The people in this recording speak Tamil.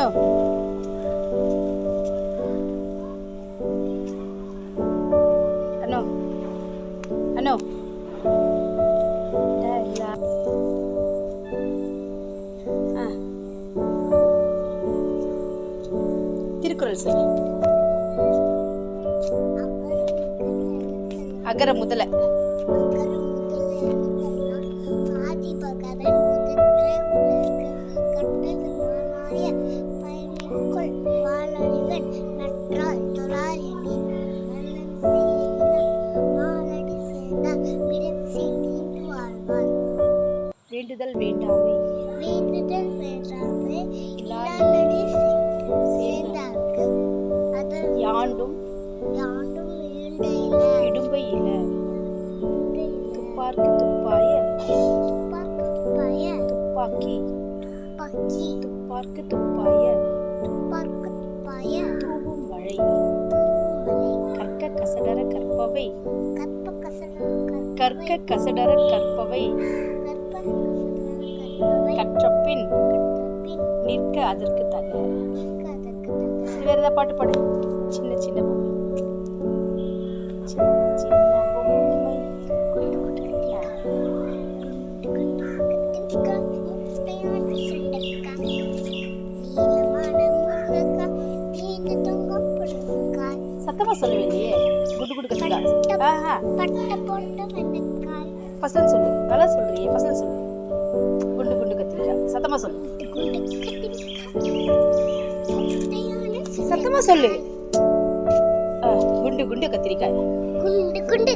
ஹலோ அண்ணோ அண்ணோ திருக்குறள் சொல்லி. அகர முதல. வேண்டுதல் வேண்டாமை. வேண்டுதல் வேண்டாமே. இல்லாதடி சேர்ந்தார்க்கு அதன் யாண்டும் யாண்டும் இருந்த இல இடும்பை இல துப்பார்க்கு துப்பாய. பய துப்பாக்கி. பச்சி துப்பார்க்கு துப்பாய. கற்பவை. கற்ப கற்க கசடர கற்பவை. கற்ப நிற்க அதற்கு தக. நிற்க தக்க ஏதாவது பாட்டு பாடு. சின்ன சின்ன சத்தமா சொல்லவே இல்லையே குடு குடு கத்துக்கா ஆஹா. ஃபசல் சொல்லு. நல்லா சொல்றியே ஃபசல் சொல்லு. குண்டு குண்டு கத்திரிக்காய் சத்தமா சொல்லு. குண்டு கத்திரிக்காய் முட்டையான சத்தமா சொல்லு. குண்டு குண்டு கத்திரிக்காய். குண்டு குண்டு